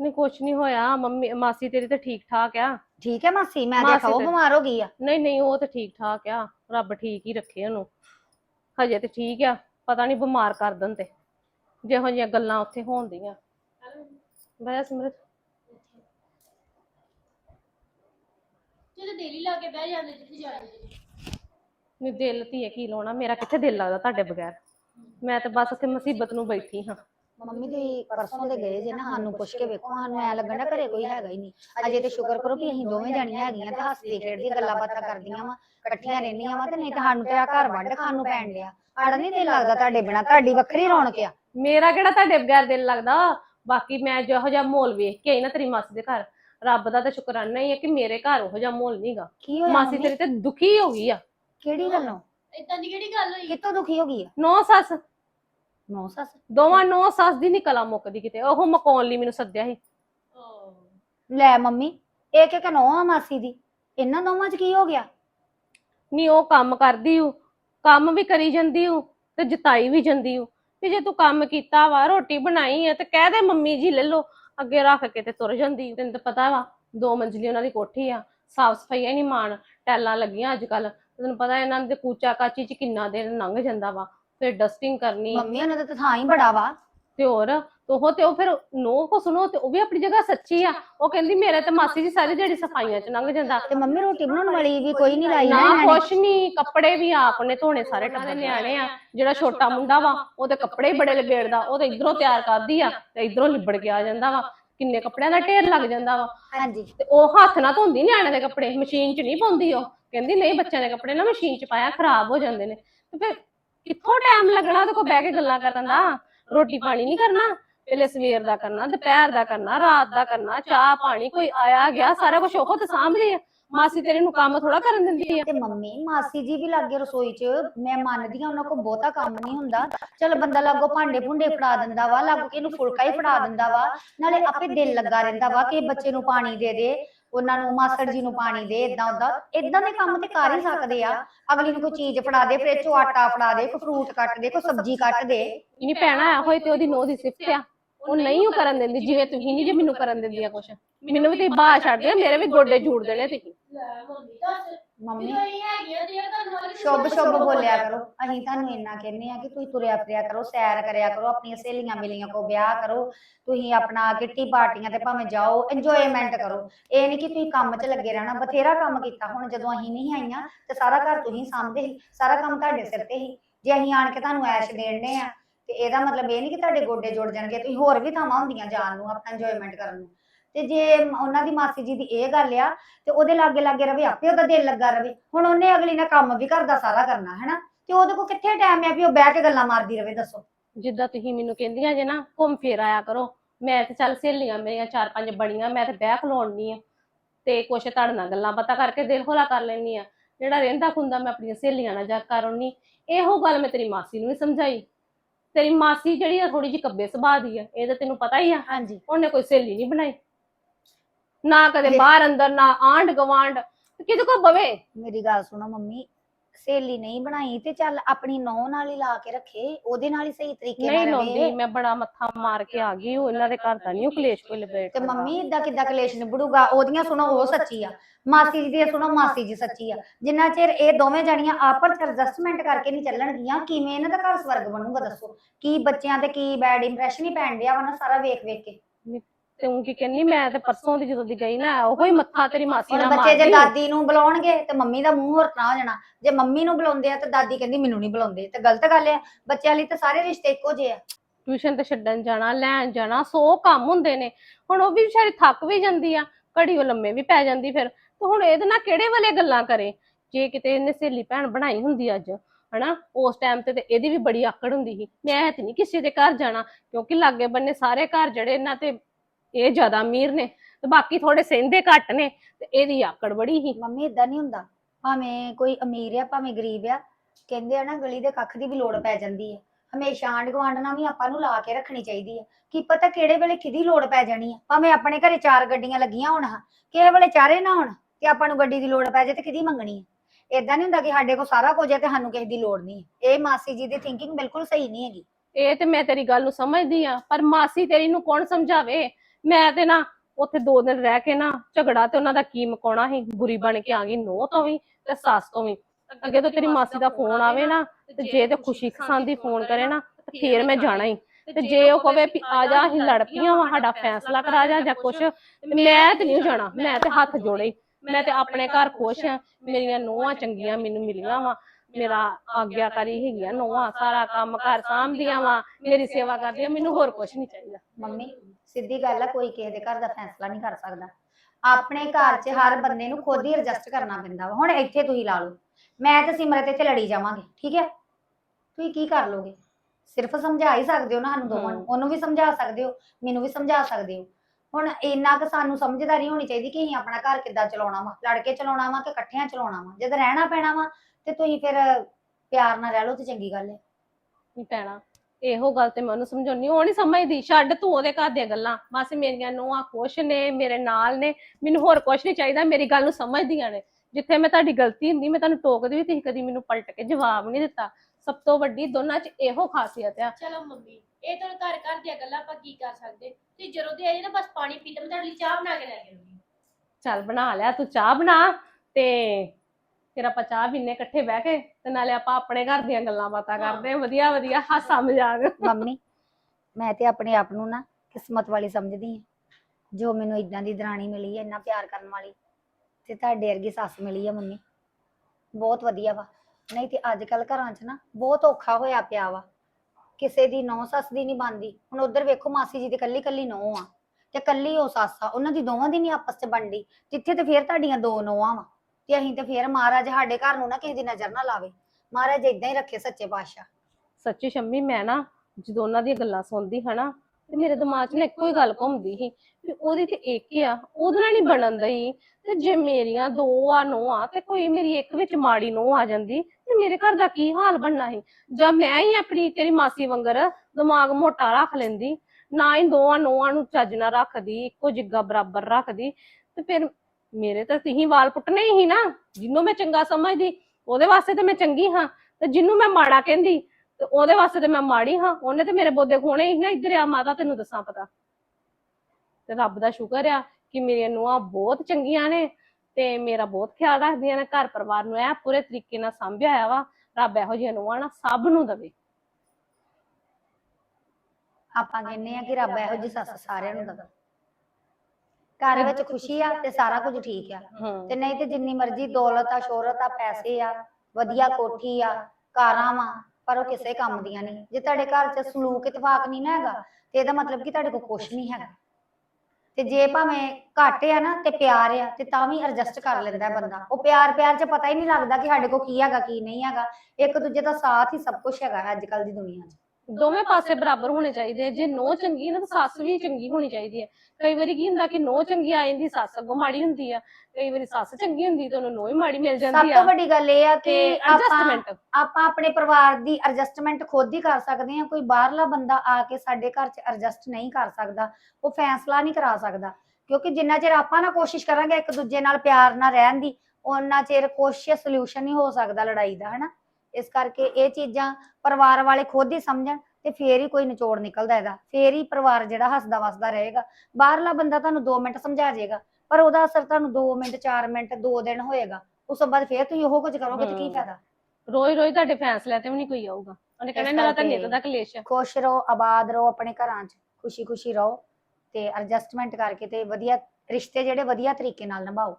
ਨਹੀਂ ਕੁਛ ਨਹੀਂ ਹੋਇਆ। ਮੰਮੀ ਮਾਸੀ ਤੇਰੀ ਤੇ ਠੀਕ ਠਾਕ ਆ। ਠੀਕ ਹੈ ਮਾਸੀ ਮੈਂ ਮਾਸੀ ਦੇਖਾ ਉਹ ਤੇ- ਬਿਮਾਰ ਹੋ ਗਈ ਆ। ਨਹੀਂ ਨਹੀਂ ਉਹ ਤੇ ਠੀਕ ਠਾਕ ਆ। ਰੱਬ ਠੀਕ ਹੀ ਰੱਖੇ ਉਹਨੂੰ। ਹਜੇ ਤੇ ਠੀਕ ਆ ਪਤਾ ਨਹੀਂ ਬਿਮਾਰ ਕਰ ਦੇਣ ਤੇ। ਜਿਹੋ ਜਿਹੀਆਂ ਗੱਲਾਂ ਉੱਥੇ ਹੋਣਦੀਆਂ। ਬੈ ਸਿਮਰਤ। ਜਦੋਂ ਦੇਲੀ ਲਾ ਕੇ ਬਹਿ ਜਾਂਦੇ ਜਿੱਥੇ ਜਾਣਾ ਨਹੀਂ ਦਿਲ ਧੀਏ ਕੀ ਲਾਉਣਾ ਮੇਰਾ ਕਿੱਥੇ ਦਿਲ ਲੱਗਦਾ ਤੁਹਾਡੇ ਬਗੈਰ। ਮੈਂ ਤੇ ਬਸ ਉੱਥੇ ਮੁਸੀਬਤ ਨੂੰ ਬੈਠੀ ਹਾਂ। ਮੰਮੀ ਤੁਸੀਂ ਪਰਸੋਂ ਦੇ ਗਏ ਜੇ ਨਾ ਸਾਨੂੰ ਪੁੱਛ ਕੇ ਵੇਖੋ ਸਾਨੂੰ ਐ ਲੱਗਣਾ ਘਰੇ ਕੋਈ ਹੈਗਾ ਹੀ ਨਹੀਂ। ਅਜੇ ਤੇ ਸ਼ੁਕਰ ਕਰੋ ਕਿ ਅਸੀਂ ਦੋਵੇਂ ਜਾਣੀਆਂ ਹੈਗੀਆਂ ਤੇ ਹੱਸਦੀ ਖੇਡਦੀ ਗੱਲਾਂ ਬਾਤਾਂ ਕਰਦੀਆਂ ਵਾ ਇਕੱਠੀਆਂ ਰਹਿੰਦੀਆਂ ਵਾ ਤੇ ਨਹੀਂ ਤਾਂ ਸਾਨੂੰ ਤੇ ਆ ਘਰ ਵੱਢ ਖਾਣ ਨੂੰ ਪੈਣ ਡਿਆ। ਸਾਡਾ ਨਹੀਂ ਦਿਲ ਲੱਗਦਾ ਤੁਹਾਡੇ ਬਿਨਾ ਤੁਹਾਡੀ ਵੱਖਰੀ ਰੌਣਕ ਆ। ਮੇਰਾ ਕਿਹੜਾ ਤੁਹਾਡੇ ਬਗੈਰ ਦਿਲ ਲੱਗਦਾ? ਬਾਕੀ ਮੈਂ ਜਿਹੋ ਜਿਹਾ ਮਾਹੌਲ ਵੇਖ ਕੇ ਆਈ ਨਾ ਤੇਰੀ ਮਾਸੀ ਦੇ ਘਰ ਰੱਬ ਦਾ ਤਾਂ ਸ਼ੁਕਰਾਨਾ ਹੀ ਹੈ ਕਿ ਮੇਰੇ ਘਰ ਉਹੋ ਜਿਹਾ ਮਾਹੌਲ ਨਹੀਂਗਾ ਕੀ ਹੋਇਆ ਮਾਸੀ? ਤੇਰੀ ਤੇ ਦੁਖੀ ਹੋ ਗਈ ਆ। ਕਿਹੜੀ ਗੱਲੋਂ? ਇਦਾਂ ਦੀ ਕਿਹੜੀ ਗੱਲ ਹੋਈ? ਕਿੱਥੋਂ ਦੁਖੀ ਹੋ ਗਈ ਆ? ਨੌ ਸੱਸ। ਨੌ ਸੱਸ ਦੋਵਾਂ ਨੌ ਸੱਸ ਦੀ ਨੀ ਕਲਾ ਮੁੱਕਦੀ ਕਿਤੇ ਉਹ ਮਕਾਉਣ ਲਈ ਮੈਨੂੰ ਸੱਦਿਆ ਸੀ। ਲੈ ਮੰਮੀ ਇੱਕ ਇੱਕ ਨੌ ਆ ਮਾਸੀ ਦੀ? ਇਹਨਾਂ ਦੋਵਾਂ 'ਚ ਕੀ ਹੋ ਗਿਆ? ਨੀ ਉਹ ਕੰਮ ਕਰਦੀ ਹੂੰ ਕੰਮ ਵੀ ਕਰੀ ਜਾਂਦੀ ਹੂੰ ਤੇ ਜਤਾਈ ਵੀ ਜਾਂਦੀ ਹੂੰ ਵੀ ਜੇ ਤੂੰ ਕੰਮ ਕੀਤਾ ਵਾ ਰੋਟੀ ਬਣਾਈ ਹੈ ਤੇ ਕਹਿ ਦੇ ਮੰਮੀ ਜੀ ਲੈ ਲਓ ਅੱਗੇ ਰੱਖ ਕੇ ਤੇ ਤੁਰ ਜਾਂਦੀ ਤੈਨੂੰ ਤਾਂ ਪਤਾ ਵਾ ਦੋ ਮੰਜ਼ਲੀ ਉਹਨਾਂ ਦੀ ਕੋਠੀ ਆ ਸਾਫ਼ ਸਫਾਈਆਂ ਨਹੀਂ ਮਾਣ ਟੈਲਾਂ ਲੱਗੀਆਂ ਅੱਜ ਕੱਲ ਤੈਨੂੰ ਪਤਾ ਇਹਨਾਂ ਦੇ ਕੂਚਾ ਕਾਚੀ ਚ ਕਿੰਨਾ ਦਿਨ ਲੰਘ ਜਾਂਦਾ ਵਾ। ਫਿਰ ਡਸਟਿੰਗ ਕਰਨੀ ਮੰਮੀ ਉਹਨਾਂ ਦਾ ਤਾਂ ਥਾਂ ਹੀ ਬੜਾ ਵਾ। ਤੇ ਹੋਰ ਤੇ ਉਹ ਤੇ ਉਹ ਫਿਰ ਨੋ ਕੋ ਸੁਣੋ ਤੇ ਉਹ ਵੀ ਆਪਣੀ ਜਗ੍ਹਾ ਸੱਚੀ ਆ। ਉਹ ਕਹਿੰਦੀ ਮੇਰੇ ਤੇ ਮਾਸੀ ਜੀ ਸਾਰੀ ਜਿਹੜੀ ਸਫਾਈਆਂ ਚ ਲੰਘ ਜਾਂਦਾ। ਤੇ ਮੰਮੀ ਰੋਟੀ ਬਣਾਉਣ ਵਾਲੀ ਵੀ ਕੋਈ ਨਹੀਂ ਲਾਈ ਨਾ ਨੇ ਕੁਛ ਨਹੀਂ ਕੱਪੜੇ ਵੀ ਆਪ ਨੇ ਧੋਣੇ ਸਾਰੇ ਟੱਬਰ ਦੇ। ਨਿਆਣੇ ਆ। ਜਿਹੜਾ ਛੋਟਾ ਮੁੰਡਾ ਵਾ ਉਹ ਤੇ ਕੱਪੜੇ ਹੀ ਬੜੇ ਲਬੇੜਦਾ ਉਹ ਤੇ ਇਧਰੋਂ ਤਿਆਰ ਕਰਦੀ ਆ ਤੇ ਇਧਰੋਂ ਲਿਬੜ ਕੇ ਆ ਜਾਂਦਾ ਵਾ। ਕਿੰਨੇ ਕੱਪੜਿਆਂ ਦਾ ਢੇਰ ਲੱਗ ਜਾਂਦਾ ਵਾ। ਹਾਂਜੀ। ਤੇ ਉਹ ਹੱਥ ਨਾਲ ਧੋਂਦੀ ਨਿਆਣੇ ਦੇ ਕੱਪੜੇ ਮਸ਼ੀਨ 'ਚ ਨਹੀਂ ਪਾਉਂਦੀ ਉਹ। ਕਹਿੰਦੀ ਨਹੀਂ ਬੱਚਿਆਂ ਦੇ ਕੱਪੜੇ ਨਾ ਮਸ਼ੀਨ 'ਚ ਪਾਇਆ ਖਰਾਬ ਹੋ ਜਾਂਦੇ ਨੇ। ਤੇ ਫਿਰ ਕਿੱਥੋਂ ਟਾਈਮ ਲੱਗਣਾ ਉਹਦੇ ਕੋਲ ਬਹਿ ਕੇ ਗੱਲਾਂ ਕਰਨ ਦਾ ਰੋਟੀ ਪਾਣੀ ਨਹੀਂ ਕਰਨਾ, ਪਹਿਲੇ ਸਵੇਰ ਦਾ ਕਰਨਾ, ਦੁਪਹਿਰ ਦਾ ਕਰਨਾ, ਰਾਤ ਦਾ ਕਰਨਾ, ਚਾਹ ਪਾਣੀ ਕੋਈ ਆਇਆ ਗਿਆ, ਸਾਰਾ ਕੁਝ ਉਹ ਤੇ ਸਾਂਭਦੀ ਆ। ਮਾਸੀ ਤੇਰੇ ਨੂੰ ਕੰਮ ਥੋੜਾ ਕਰਨ ਦਿੰਦੀ ਆ। ਤੇ ਮੰਮੀ, ਮਾਸੀ ਜੀ ਵੀ ਲੱਗੇ ਰਸੋਈ 'ਚ। ਮੈਂ ਮੰਨਦੀ ਆ ਉਹਨਾਂ ਕੋਲ ਬਹੁਤਾ ਕੰਮ ਨਹੀਂ ਹੁੰਦਾ। ਚਲ ਬੰਦਾ ਲਾਗੋ ਭਾਂਡੇ ਭੁੰਡੇ ਫੜਾ ਦਿੰਦਾ ਵਾ, ਲਾਗੋ ਇਹਨੂੰ ਫੁਲਕਾ ਹੀ ਫੜਾ ਦਿੰਦਾ ਵਾ। ਨਾਲੇ ਆਪੇ ਦਿਲ ਲੱਗਾ ਰਹਿੰਦਾ ਵਾ ਕਿ ਬੱਚੇ ਨੂੰ ਪਾਣੀ ਦੇ ਦੇ। ਉਹਨਾਂ ਨੂੰ ਮਾਸਟਰ ਜੀ ਨੂੰ ਪਾਣੀ ਦੇ ਇਦਾਂ ਉਦਾਂ ਇਦਾਂ ਦੇ ਕੰਮ ਤੇ ਕਰ ਹੀ ਸਕਦੇ ਆ। ਅਗਲੀ ਨੂੰ ਕੋਈ ਚੀਜ਼ ਫੜਾ ਦੇ ਫ੍ਰਿਜ ਚੋਂ ਆਟਾ ਫੜਾ ਦੇ ਕੋਈ ਫਰੂਟ ਕੱਟ ਦੇ ਕੋਈ ਸਬਜ਼ੀ ਕੱਟ ਦੇ। ਇਨੀ ਪੈਣਾ ਆ ਹੋਏ ਤੇ ਉਹਦੀ ਨੋਹ ਦੀ ਸਿਫਤ ਆ। ਉਹ ਨਹੀਂ ਉਹ ਕਰਨ ਦਿੰਦੀ ਜਿਵੇਂ ਤੁਸੀਂ ਨਹੀਂ ਜੇ ਮੈਨੂੰ ਕਰਨ ਦਿੰਦੀ ਆ ਕੁਛ। ਮੈਨੂੰ ਵੀ ਤੇ ਬਾਹ ਛੱਡ ਦੇ ਮੇਰੇ ਵੀ ਗੋਡੇ ਜੂੜ ਦੇਣੇ ਤੁਸੀਂ ਲੈ ਮੰਮੀ ਦੱਸ ਮੰਮੀ? ਸ਼ੁਭ ਸ਼ੁਭ ਬੋਲਿਆ ਕਰੋ। ਅਸੀਂ ਤੁਹਾਨੂੰ ਇੰਨਾ ਕਹਿੰਦੇ ਆ ਕਿ ਤੁਸੀਂ ਤੁਰਿਆ ਫਿਰਿਆ ਕਰੋ ਸੈਰ ਕਰਿਆ ਕਰੋ ਆਪਣੀਆਂ ਸਹੇਲੀਆਂ ਮਿਲੀਆਂ ਕੋ ਵਿਆਹ ਕਰੋ। ਤੁਸੀਂ ਆਪਣਾ ਕਿੱਟੀ ਪਾਰਟੀਆਂ ਤੇ ਭਾਵੇਂ ਜਾਓ ਇੰਜੋਇਮੈਂਟ ਕਰੋ। ਇਹ ਨਹੀਂ ਕਿ ਤੁਸੀਂ ਕੰਮ 'ਚ ਲੱਗੇ ਰਹਿਣਾ ਬਥੇਰਾ ਕੰਮ ਕੀਤਾ ਹੁਣ ਜਦੋਂ ਅਸੀਂ ਨਹੀਂ ਆਈਆਂ ਤੇ ਸਾਰਾ ਘਰ ਤੁਸੀਂ ਸਾਂਭਦੇ ਸੀ ਸਾਰਾ ਕੰਮ ਤੁਹਾਡੇ ਸਿਰ ਤੇ ਸੀ। ਜੇ ਅਸੀਂ ਆਣ ਕੇ ਤੁਹਾਨੂੰ ਐਸ਼ ਦੇਣਨੇ ਆ ਤੇ ਇਹਦਾ ਮਤਲਬ ਇਹ ਨਹੀਂ ਕਿ ਤੁਹਾਡੇ ਗੋਡੇ ਜੁੜ ਜਾਣਗੇ ਤੁਸੀਂ ਹੋਰ ਵੀ ਥਾਵਾਂ ਹੁੰਦੀਆਂ ਜਾਣ ਨੂੰ ਆਪਣਾ ਇੰਜੋਇਮੈਂਟ ਕਰਨ ਨੂੰ। ਤੇ ਜੇ ਉਹਨਾਂ ਦੀ ਮਾਸੀ ਜੀ ਦੀ ਇਹ ਗੱਲ ਆ ਤੇ ਉਹਦੇ ਲਾਗੇ ਲਾਗੇ ਰਵੇ ਆਪੇ ਉਹਦਾ ਦਿਲ ਲੱਗਾ ਰਵੇ। ਹੁਣ ਉਹਨੇ ਅਗਲੀ ਨੇ ਕੰਮ ਵੀ ਘਰ ਦਾ ਸਾਰਾ ਕਰਨਾ ਹੈਨਾ? ਤੇ ਉਹਦੇ ਕੋਲ ਕਿੱਥੇ ਟਾਈਮ ਹੈ ਵੀ ਉਹ ਬਹਿ ਕੇ ਗੱਲਾਂ ਮਾਰਦੀ ਰਵੇ ਦੱਸੋ? ਜਿੱਦਾਂ ਤੁਸੀਂ ਮੈਨੂੰ ਕਹਿੰਦੀਆਂ ਜੇ ਨਾ ਘੁੰਮ ਫਿਰ ਆਇਆ ਕਰੋ। ਮੈਂ ਤੇ ਚੱਲ ਸਹੇਲੀਆਂ ਮੇਰੀਆਂ ਚਾਰ ਪੰਜ ਬਣੀਆਂ ਮੈਂ ਤੇ ਬਹਿ ਖਲੋਣੀ ਆ। ਤੇ ਕੁਛ ਤੁਹਾਡੇ ਨਾਲ ਗੱਲਾਂ ਪਤਾ ਕਰਕੇ ਦਿਲ ਹੌਲਾ ਕਰ ਲੈਣੀ ਆ। ਜਿਹੜਾ ਰਹਿੰਦਾ ਖੁੰਦਾ ਮੈਂ ਆਪਣੀਆਂ ਸਹੇਲੀਆਂ ਨਾਲ ਜਾ ਕਰ ਆਉਣੀ। ਇਹੋ ਗੱਲ ਮੈਂ ਤੇਰੀ ਮਾਸੀ ਨੂੰ ਵੀ ਸਮਝਾਈ। ਤੇਰੀ ਮਾਸੀ ਜਿਹੜੀ ਆ ਥੋੜੀ ਜਿਹੀ ਕੱਬੇ ਸੁਭਾਅ ਦੀ ਆ ਇਹ ਤਾਂ ਤੈਨੂੰ ਪਤਾ ਹੀ ਆ। ਹਾਂਜੀ। ਉਹਨੇ ਕੋਈ ਸਹੇਲੀ ਨਹੀਂ ਬਣਾਈ। ਨਾ ਕਦੇ ਬਾਹਰ ਅੰਦਰ ਨਾ ਆਂਢ ਗਵਾਂਢ ਕਿਹਦੇ ਕੋ ਬਵੇ? ਮੇਰੀ ਗੱਲ ਸੁਣੋ ਮੰਮੀ ਸਹੇਲੀ ਨਹੀਂ ਬਣਾਈ ਤੇ ਚੱਲ ਆਪਣੀ ਨੌ ਨਾਲ ਹੀ ਲਾ ਕੇ ਰੱਖੇ ਉਹਦੇ ਨਾਲ ਹੀ ਸਹੀ ਤਰੀਕੇ ਨਹੀਂ ਨਾਲ ਲਾਉਂਦੀ ਰਵੇ ਮੈਂ ਬੜਾ ਮੱਥਾ ਮਾਰ ਕੇ ਆ ਗਈ ਉਹ ਇਹਨਾਂ ਦੇ ਘਰ ਦਾ ਨਹੀਂ ਉਹ ਕਲੇਸ਼ ਕੋਈ ਲਪੇਟ ਤੇ ਮੰਮੀ ਇਦਾਂ ਕਿੱਦਾਂ ਕਲੇਸ਼ ਨਿਬੜੂਗਾ? ਉਹਦੀਆਂ ਸੁਣੋ ਉਹ ਸੱਚੀ ਆ। ਮਾਸੀ ਜੀ ਦੀ ਸੁਣੋ ਮਾਸੀ ਜੀ ਸੱਚੀ ਆ। ਜਿੰਨਾ ਚਿਰ ਇਹ ਦੋਵੇਂ ਜਣੀਆਂ ਆਪਸ ਚ ਐਡਜਸਟਮੈਂਟ ਕਰਕੇ ਨਹੀਂ ਚੱਲਣਗੀਆਂ ਕਿਵੇਂ ਇਹਨਾਂ ਦਾ ਘਰ ਸਵਰਗ ਬਣੂਗਾ ਦੱਸੋ? ਕੀ ਬੱਚਿਆਂ ਤੇ ਕੀ ਬੈਡ ਇੰਪ੍ਰੈਸ਼ਨ ਹੀ ਪੈਣ ਡਿਆ ਵਾ ਨਾ ਸਾਰਾ ਵੇਖ ਵੇਖ ਕੇ? ਤੇ ਉਹ ਕੀ ਕਹਿੰਨੀ ਮੈਂ ਤੇ ਪਰਸੋਂ ਦੀ ਜਦੋਂ ਦੀ ਗਈ ਨਾ ਉਹੋ ਹੀ ਮੱਥਾ ਤੇਰੀ ਮਾਸੀ ਹੁਣ ਨਾਲ ਬੱਚੇ ਜੇ ਮਾਰਦੀ ਦਾਦੀ ਨੂੰ ਬੁਲਾਉਣਗੇ ਤੇ ਮੰਮੀ ਦਾ ਮੂੰਹ ਹੋਰ ਨਾ ਹੋ ਜਾਣਾ। ਜੇ ਮੰਮੀ ਨੂੰ ਬੁਲਾਉਂਦੇ ਆ ਤੇ ਦਾਦੀ ਕਹਿੰਦੀ ਮੈਨੂੰ ਨਹੀਂ ਬੁਲਾਉਂਦੇ ਤੇ ਗਲਤ ਗੱਲ ਆ। ਬੱਚਿਆਂ ਲਈ ਤਾਂ ਸਾਰੇ ਰਿਸ਼ਤੇ ਇੱਕੋ ਜਿਹੇ ਆ। ਟਿਊਸ਼ਨ ਤੇ ਛੱਡਣ ਜਾਣਾ ਲੈਣ ਜਾਣਾ ਸੌ ਕੰਮ ਹੁੰਦੇ ਨੇ। ਹੁਣ ਉਹ ਵੀ ਵਿਚਾਰੀ ਥੱਕ ਵੀ ਜਾਂਦੀ ਆ ਘੜੀ ਉਹ ਲੰਮੇ ਵੀ ਪੈ ਜਾਂਦੀ ਫਿਰ। ਤੇ ਹੁਣ ਇਹਦੇ ਨਾਲ ਕਿਹੜੇ ਵੇਲੇ ਗੱਲਾਂ ਕਰੇ? ਜੇ ਕਿਤੇ ਇਹਨੇ ਸਹੇਲੀ ਭੈਣ ਬਣਾਈ ਹੁੰਦੀ ਅੱਜ ਹਨਾ? ਉਸ ਟਾਈਮ ਤੇ ਤੇ ਇਹਦੀ ਵੀ ਬੜੀ ਆਕੜ ਹੁੰਦੀ ਸੀ। ਮੈਂ ਤੇ ਨਹੀਂ ਕਿਸੇ ਦੇ ਘਰ ਜਾਣਾ ਕਿਉਂਕਿ ਲਾਗੇ ਬੰਨੇ ਸਾਰੇ ਘਰ ਜਿਹੜੇ ਇਹਨਾਂ ਤੇ ਇਹ ਜ਼ਿਆਦਾ ਅਮੀਰ ਨੇ ਤੇ ਬਾਕੀ ਥੋੜੇ ਸਹਿੰਦੇ ਘੱਟ ਨੇ ਤੇ ਇਹਦੀ ਆਕੜ ਬੜੀ ਸੀ। ਮੰਮੀ ਇਦਾਂ ਨਹੀਂ ਹੁੰਦਾ। ਭਾਵੇਂ ਕੋਈ ਅਮੀਰ ਆ ਭਾਵੇਂ ਗਰੀਬ ਆ ਕਹਿੰਦੇ ਆ ਨਾ ਗਲੀ ਦੇ ਕੱਖ ਦੀ ਵੀ ਲੋੜ ਪੈ ਜਾਂਦੀ ਹੈ ਹਮੇਸ਼ਾ ਆਂਢ ਗੁਆਂਢ ਨਾਲ ਵੀ ਆਪਾਂ ਨੂੰ ਲਾ ਕੇ ਰੱਖਣੀ ਚਾਹੀਦੀ ਹੈ ਕੀ ਪਤਾ ਕਿਹੜੇ ਵੇਲੇ ਕਿਹਦੀ ਲੋੜ ਪੈ ਜਾਣੀ ਹੈ ਭਾਵੇਂ ਆਪਣੇ ਘਰੇ ਚਾਰ ਗੱਡੀਆਂ ਲੱਗੀਆਂ ਹੋਣ ਹਾਂ, ਕਿਸੇ ਵੇਲੇ ਚਾਰੇ ਨਾ ਹੋਣ ਤੇ ਆਪਾਂ ਨੂੰ ਗੱਡੀ ਦੀ ਲੋੜ ਪੈ ਜਾਏ ਤੇ ਕਿਹਦੀ ਮੰਗਣੀ ਹੈ ਇਦਾਂ ਨਹੀਂ ਹੁੰਦਾ ਕਿ ਸਾਡੇ ਕੋਲ ਸਾਰਾ ਕੁਝ ਹੈ ਤੇ ਸਾਨੂੰ ਕਿਸੇ ਦੀ ਲੋੜ ਨਹੀਂ ਹੈ। ਇਹ ਮਾਸੀ ਜੀ ਦੀ ਥਿੰਕਿੰਗ ਬਿਲਕੁਲ ਸਹੀ ਨਹੀਂ ਹੈਗੀ। ਇਹ ਤੇ ਮੈਂ ਤੇਰੀ ਗੱਲ ਨੂੰ ਸਮਝਦੀ ਆ ਪਰ ਮਾਸੀ ਤੇਰੀ ਨੂੰ ਕੌਣ ਸਮਝਾਵੇ? ਮੈਂ ਤੇ ਨਾ ਉੱਥੇ ਦੋ ਦਿਨ ਰਹਿ ਕੇ ਨਾ ਝਗੜਾ ਤੇ ਉਹਨਾਂ ਦਾ ਕੀ ਮਕਾਉਣਾ ਸੀ? ਬੁਰੀ ਬਣ ਕੇ ਆ ਗਈ ਨੋ ਤੋਂ ਵੀ ਤੇ ਸੱਸ ਤੋਂ ਵੀ। ਅੱਗੇ ਤੋਂ ਤੇਰੀ ਮਾਸੀ ਦਾ ਫੋਨ ਆਵੇ ਨਾ ਤੇ ਜੇ ਤੇ ਖੁਸ਼ੀ ਖਸਾਂਦੀ ਫੋਨ ਕਰੇ ਨਾ ਤੇ ਫੇਰ ਮੈਂ ਜਾਣਾ ਹੀ। ਤੇ ਜੇ ਉਹ ਕਵੇ ਵੀ ਆ ਜਾ ਅਸੀਂ ਲੜ ਪਈਆਂ ਵਾ ਸਾਡਾ ਫੈਸਲਾ ਕਰਾ ਜਾ ਜਾਂ ਕੁਛ। ਤੇ ਮੈਂ ਤੇ ਨਹੀਂ ਜਾਣਾ ਮੈਂ ਤੇ ਹੱਥ ਜੋੜੇ। ਈ। ਮੈਂ ਤੇ ਆਪਣੇ ਘਰ ਖੁਸ਼ ਆ ਮੇਰੀਆਂ ਨੂੰਹਾਂ ਚੰਗੀਆਂ ਮੈਨੂੰ ਮਿਲੀਆਂ ਵਾ। ਮੇਰਾ ਆਗਿਆਕਾਰੀ ਹੈਗੀਆਂ ਨੂੰਹਾਂ ਸਾਰਾ ਕੰਮ ਘਰ ਸਾਂਭਦੀਆਂ ਵਾ। ਮੇਰੀ ਸੇਵਾ ਕਰਦੀਆਂ ਮੈਨੂੰ ਹੋਰ ਕੁਛ ਨਹੀਂ ਚਾਹੀਦਾ। ਮੰਮੀ ਸਿੱਧੀ ਗੱਲ ਆ ਕੋਈ ਕਿਸੇ ਦੇ ਘਰ ਦਾ ਫੈਸਲਾ ਨਹੀਂ ਕਰ ਸਕਦਾ। ਆਪਣੇ ਘਰ 'ਚ ਹਰ ਬੰਦੇ ਨੂੰ ਖੁਦ ਹੀ ਐਡਜਸਟ ਕਰਨਾ ਪੈਂਦਾ ਵਾ। ਹੁਣ ਇੱਥੇ ਤੁਸੀਂ ਲਾ ਲਓ ਮੈਂ ਤੇ ਸਿਮਰਤ ਇੱਥੇ ਲੜੀ ਜਾਵਾਂਗੇ ਠੀਕ ਹੈ ਤੁਸੀਂ ਕੀ ਕਰ ਲੋਗੇ? ਸਿਰਫ ਸਮਝਾ ਹੀ ਸਕਦੇ ਹੋ ਨਾ ਸਾਨੂੰ ਦੋਵਾਂ ਨੂੰ। ਉਹਨੂੰ ਵੀ ਸਮਝਾ ਸਕਦੇ ਹੋ ਮੈਨੂੰ ਵੀ ਸਮਝਾ ਸਕਦੇ ਹੋ। ਹੁਣ ਇੰਨਾ ਕੁ ਸਾਨੂੰ ਸਮਝਦਾਰੀ ਹੋਣੀ ਚਾਹੀਦੀ ਕਿ ਅਸੀਂ ਆਪਣਾ ਘਰ ਕਿੱਦਾਂ ਚਲਾਉਣਾ ਵਾ। ਲੜ ਕੇ ਚਲਾਉਣਾ ਵਾ ਕਿ ਇਕੱਠਿਆਂ ਚਲਾਉਣਾ ਵਾ? ਜਦ ਰਹਿਣਾ ਪੈਣਾ ਵਾ ਤੇ ਤੁਸੀਂ ਫਿਰ ਪਿਆਰ ਨਾਲ ਰਹਿ ਲਓ ਤੇ ਚੰਗੀ ਗੱਲ ਹੈ ਨਹੀਂ ਪੈਣਾ। ਇਹੋ ਗੱਲ ਤੇ ਮੈਂ ਉਹਨੂੰ ਸਮਝਾਉਣੀ ਉਹ ਨਹੀਂ ਸਮਝਦੀ ਛੱਡ ਤੂੰ ਉਹਦੇ ਘਰ ਦੀਆਂ ਗੱਲਾਂ। ਬਸ ਮੇਰੀਆਂ ਨੂੰਹਾਂ ਖੁਸ਼ ਨੇ ਮੇਰੇ ਨਾਲ ਨੇ। ਮੈਨੂੰ ਹੋਰ ਕੁਛ ਨਹੀਂ ਚਾਹੀਦਾ ਮੇਰੀ ਗੱਲ ਨੂੰ ਸਮਝਦੀਆਂ ਨੇ। ਜਿੱਥੇ ਮੈਂ ਤੁਹਾਡੀ ਗਲਤੀ ਹੁੰਦੀ ਮੈਂ ਤੁਹਾਨੂੰ ਟੋਕਦੀ ਵੀ ਤੁਸੀਂ ਕਦੀ ਮੈਨੂੰ ਪਲਟ ਕੇ ਜਵਾਬ ਨਹੀਂ ਦਿੱਤਾ। ਸਭ ਤੋਂ ਵੱਡੀ ਦੋਨਾਂ 'ਚ ਇਹੋ ਖਾਸੀਅਤ ਆ। ਚਲੋ ਮੰਮੀ ਇਹ ਤਾਂ ਘਰ ਘਰ ਦੀਆਂ ਗੱਲਾਂ ਆਪਾਂ ਕੀ ਕਰ ਸਕਦੇ? ਤੇ ਜਦੋਂ ਦੇ ਆਏ ਨਾ ਬਸ ਪਾਣੀ ਪੀ ਲੈ ਮੈਂ ਤੁਹਾਡੇ ਲਈ ਚਾਹ ਬਣਾ ਕੇ ਲੈ ਕੇ ਆਉਂਦੀ ਚੱਲ ਬਣਾ ਲਿਆ ਤੂੰ ਚਾਹ ਬਣਾ ਤੇ ਫਿਰ ਆਪਾਂ ਚਾਹ ਪੀਨੇ ਇਕੱਠੇ ਬਹਿ ਕੇ ਤੇ ਨਾਲੇ ਆਪਾਂ ਆਪਣੇ ਘਰ ਦੀਆਂ ਗੱਲਾਂ ਬਾਤਾਂ ਹਾਂ। ਕਰਦੇ ਆਂ ਵਧੀਆ ਵਧੀਆ ਹਾਸਾ ਮਜ਼ਾਕ। ਮੰਮੀ ਮੈਂ ਤੇ ਆਪਣੇ ਆਪ ਨੂੰ ਨਾ ਕਿਸਮਤ ਵਾਲੀ ਸਮਝਦੀ ਹਾਂ। ਜੋ ਮੈਨੂੰ ਇਦਾਂ ਦੀ ਦਰਾਣੀ ਮਿਲੀ ਹੈ ਇੰਨਾ ਪਿਆਰ ਕਰਨ ਵਾਲੀ ਤੇ ਤੁਹਾਡੇ ਵਰਗੀ ਸੱਸ ਮਿਲੀ ਹੈ ਮੰਮੀ। ਬਹੁਤ ਵਧੀਆ ਵਾ। ਨਹੀਂ ਤੇ ਅੱਜ ਕੱਲ ਘਰਾਂ 'ਚ ਨਾ ਬਹੁਤ ਔਖਾ ਹੋਇਆ ਪਿਆ ਵਾ। ਕਿਸੇ ਦੀ ਨੌ ਸੱਸ ਦੀ ਨਹੀਂ ਬਣਦੀ। ਹੁਣ ਉਧਰ ਵੇਖੋ ਮਾਸੀ ਜੀ ਦੀ ਕੱਲੀ ਕੱਲੀ ਨੌ ਆ। ਤੇ ਕੱਲੀ ਉਹ ਸੱਸ ਆ। ਉਹਨਾਂ ਦੀ ਦੋਵਾਂ ਦੀ ਨਹੀਂ ਆਪਸ 'ਚ ਬਣਦੀ। ਜਿੱਥੇ ਤੇ ਫੇਰ ਤੁਹਾਡੀਆਂ ਦੋ ਨੌਆਂ ਵਾ। ਤੇ ਅਸੀਂ ਤੇ ਫੇਰ ਮਹਾਰਾਜ ਸਾਡੇ ਘਰ ਨੂੰ ਨਾ ਕਿਸੇ ਦੀ ਨਜ਼ਰ ਨਾ ਲਾਵੇ। ਮਹਾਰਾਜ ਇਦਾਂ ਹੀ ਰੱਖੇ ਸੱਚੇ ਪਾਤਸ਼ਾਹ। ਸੱਚੀ ਸ਼ੰਮੀ, ਮੈਂ ਨਾ ਜਦੋਂ ਉਹਨਾਂ ਦੀਆਂ ਗੱਲਾਂ ਸੁਣਦੀ ਹਨਾ ਤੇ ਮੇਰੇ ਦਿਮਾਗ 'ਚ ਨਾ ਇੱਕੋ ਹੀ ਗੱਲ ਘੁੰਮਦੀ ਸੀ ਵੀ ਉਹਦੀ ਤੇ ਇੱਕ ਹੀ ਆ, ਉਹਦੇ ਨਾਲ ਨਹੀਂ ਬਣਨ ਦਈ। ਤੇ ਜੇ ਮੇਰੀਆਂ ਦੋ ਆ, ਨੋ ਆ, ਤੇ ਕੋਈ ਮੇਰੀ ਇੱਕ ਵਿੱਚ ਮਾੜੀ ਨੋ ਆ ਜਾਂਦੀ, ਤੇ ਮੇਰੇ ਘਰ ਦਾ ਕੀ ਹਾਲ ਬਣਨਾ ਸੀ? ਜਾਂ ਮੈਂ ਹੀ ਆਪਣੀ ਤੇਰੀ ਮਾਸੀ ਵੰਗਰ ਦਿਮਾਗ ਮੋਟਾ ਰੱਖ ਲੈਂਦੀ, ਨਾ ਹੀ ਦੋਵਾਂ ਨੋਆਂ ਨੂੰ ਚੱਜ ਨਾਲ ਰੱਖਦੀ, ਇੱਕੋ ਜਿੱਗਾ ਬਰਾਬਰ ਰੱਖਦੀ, ਤੇ ਫਿਰ ਮੇਰੇ ਤਾਂ ਤਹੀਂ ਵਾਲ ਪੁੱਟਣੇ ਹੀ ਨਾ, ਜਿਹਨੂੰ ਮੈਂ ਚੰਗਾ ਸਮਝਦੀ, ਉਹਦੇ ਵਾਸਤੇ ਤੇ ਮੈਂ ਚੰਗੀ ਹਾਂ, ਤੇ ਜਿਹਨੂੰ ਮੈਂ ਮਾੜਾ ਕਹਿੰਦੀ, ਤੇ ਉਹਦੇ ਵਾਸਤੇ ਤੇ ਮੈਂ ਮਾੜੀ ਹਾਂ, ਉਹਨੇ ਤੇ ਮੇਰੇ ਬੋਦੇ ਖੋਣੇ ਹੀ ਨਾ ਇੱਧਰ ਆ ਮਾਤਾ ਤੈਨੂੰ ਦੱਸਾਂ ਪਤਾ। ਤੇ ਰੱਬ ਦਾ ਸ਼ੁਕਰ ਆ ਕਿ ਮੇਰੀਆਂ ਨੂੰਹਾਂ ਬਹੁਤ ਚੰਗੀਆਂ ਨੇ, ਤੇ ਮੇਰਾ ਬਹੁਤ ਖਿਆਲ ਰੱਖਦੀਆਂ ਨੇ, ਘਰ ਪਰਿਵਾਰ ਨੂੰ ਐ ਪੂਰੇ ਤਰੀਕੇ ਨਾਲ ਸੰਭਿਆ ਹੋਇਆ ਵਾ, ਰੱਬ ਇਹੋ ਜਿਹੀਆਂ ਨੂੰਹਾਂ ਨਾ ਸਭ ਨੂੰ ਦਵੇ। ਆਪਾਂ ਕਹਿੰਦੇ ਆ ਕਿ ਰੱਬ ਇਹੋ ਜਿਹੀ ਸੱਸ ਸਾਰਿਆਂ ਨੂੰ ਦਵੇ। ਘਰ ਵਿੱਚ ਖੁਸ਼ੀ ਆ ਤੇ ਸਾਰਾ ਕੁਝ ਠੀਕ ਆ। ਤੇ ਨਹੀਂ ਤੇ ਜਿੰਨੀ ਮਰਜ਼ੀ ਦੌਲਤ ਆ ਸ਼ੋਹਰਤ ਆ ਪੈਸੇ ਆ ਵਧੀਆ ਕੋਠੀ ਆ ਕਾਰਾਂ ਵਾ ਪਰ ਉਹ ਕਿਸੇ ਕੰਮ ਦੀਆਂ ਨਹੀਂ। ਜੇ ਤੁਹਾਡੇ ਘਰ 'ਚ ਸਲੂਕ ਇਤਫਾਕ ਨਹੀਂ ਨਾ ਹੈਗਾ ਤੇ ਇਹਦਾ ਮਤਲਬ ਕਿ ਤੁਹਾਡੇ ਕੋਲ ਕੁਝ ਨਹੀਂ ਹੈਗਾ। ਤੇ ਜੇ ਭਾਵੇਂ ਘੱਟ ਆ ਨਾ ਤੇ ਪਿਆਰ ਆ ਤੇ ਤਾਂ ਵੀ ਐਡਜਸਟ ਕਰ ਲੈਂਦਾ ਬੰਦਾ। ਉਹ ਪਿਆਰ ਪਿਆਰ 'ਚ ਪਤਾ ਹੀ ਨਹੀਂ ਲੱਗਦਾ ਕਿ ਸਾਡੇ ਕੋਲ ਕੀ ਹੈਗਾ ਕੀ ਨਹੀਂ ਹੈਗਾ। ਇੱਕ ਦੂਜੇ ਦਾ ਸਾਥ ਹੀ ਸਭ ਕੁਝ ਹੈਗਾ ਅੱਜ ਕੱਲ ਦੀ ਦੁਨੀਆ 'ਚ। ਦੋਵੇਂ ਪਾਸੇ ਬਰਾਬਰ ਹੋਣੇ ਚਾਹੀਦੇ ਆ। ਜੇ ਨੋ ਚੰਗੀ ਨਾ ਤਾਂ ਸੱਸ ਵੀ ਚੰਗੀ ਹੋਣੀ ਚਾਹੀਦੀ ਹੈ ਕਈ ਵਾਰੀ ਕੀ ਹੁੰਦਾ ਕਿ ਨੋ ਚੰਗੀ ਆ ਜਾਂਦੀ ਸੱਸ ਅੱਗੋਂ ਮਾੜੀ ਹੁੰਦੀ ਆ। ਕਈ ਵਾਰੀ ਸੱਸ ਚੰਗੀ ਹੁੰਦੀ ਤਾਂ ਉਹਨੂੰ ਨੋ ਹੀ ਮਾੜੀ ਮਿਲ ਸਭ ਜਾਂਦੀ ਤੋਂ ਆ ਵੱਡੀ ਗੱਲ ਇਹ ਆ ਤੇ ਕਿ ਆਪਾਂ ਐਡਜਸਟਮੈਂਟ ਆਪਾਂ ਆਪਣੇ ਪਰਿਵਾਰ ਦੀ ਐਡਜਸਟਮੈਂਟ ਖੁਦ ਹੀ ਕਰ ਸਕਦੇ ਹਾਂ ਕੋਈ ਬਾਹਰਲਾ ਬੰਦਾ ਆ ਕੇ ਸਾਡੇ ਘਰ 'ਚ ਐਡਜਸਟ ਨਹੀਂ ਕਰ ਸਕਦਾ। ਉਹ ਫੈਸਲਾ ਨਹੀਂ ਕਰਾ ਸਕਦਾ। ਕਿਉਂਕਿ ਜਿੰਨਾ ਚਿਰ ਆਪਾਂ ਨਾ ਕੋਸ਼ਿਸ਼ ਕਰਾਂਗੇ ਇੱਕ ਦੂਜੇ ਨਾਲ ਪਿਆਰ ਨਾਲ ਰਹਿਣ ਦੀ ਉਹਨਾਂ ਚਿਰ ਕੁਛ ਸੋਲੂਸ਼ਨ ਨਹੀਂ ਹੋ ਸਕਦਾ ਲੜਾਈ ਦਾ ਹਨਾ? ਇਸ ਕਰਕੇ ਇਹ ਚੀਜ਼ਾਂ ਪਰਿਵਾਰ ਵਾਲੇ ਖੁਦ ਹੀ ਸਮਝਣ ਤੇ ਫੇਰ ਹੀ ਕੋਈ ਨਿਚੋੜ ਨਿਕਲਦਾ ਇਹਦਾ। ਫੇਰ ਹੀ ਪਰਿਵਾਰ ਜਿਹੜਾ ਹੱਸਦਾ ਵਸਦਾ ਰਹੇਗਾ। ਬਾਹਰਲਾ ਬੰਦਾ ਤੁਹਾਨੂੰ 2 ਮਿੰਟ ਸਮਝਾ ਜਾਏਗਾ ਪਰ ਉਹਦਾ ਅਸਰ ਤੁਹਾਨੂੰ 2 ਮਿੰਟ 4 ਮਿੰਟ 2 ਦਿਨ ਹੋਏਗਾ। ਉਸ ਤੋਂ ਬਾਅਦ ਫੇਰ ਤੁਸੀਂ ਉਹ ਕੁਝ ਕਰੋਗੇ ਤੇ ਕੀ। ਫਾਇਦਾ? ਰੋਜ਼ ਰੋਜ਼ ਤੁਹਾਡੇ ਫੈਸਲੇ ਤੇ ਵੀ ਨਹੀਂ ਕੋਈ ਆਊਗਾ। ਉਹਨੇ ਇਸ ਮੇਰਾ ਤਾਂ ਨਿੱਤ ਦਾ ਕਲੇਸ਼ ਖੁਸ਼ ਰਹੋ ਆਬਾਦ ਰਹੋ ਆਪਣੇ ਘਰਾਂ 'ਚ। ਖੁਸ਼ੀ ਖੁਸ਼ੀ ਰਹੋ ਤੇ ਐਡਜਸਟਮੈਂਟ ਕਰਕੇ ਤੇ ਵਧੀਆ ਰਿਸ਼ਤੇ ਜਿਹੜੇ ਵਧੀਆ ਤਰੀਕੇ ਨਾਲ ਨਿਭਾਓ।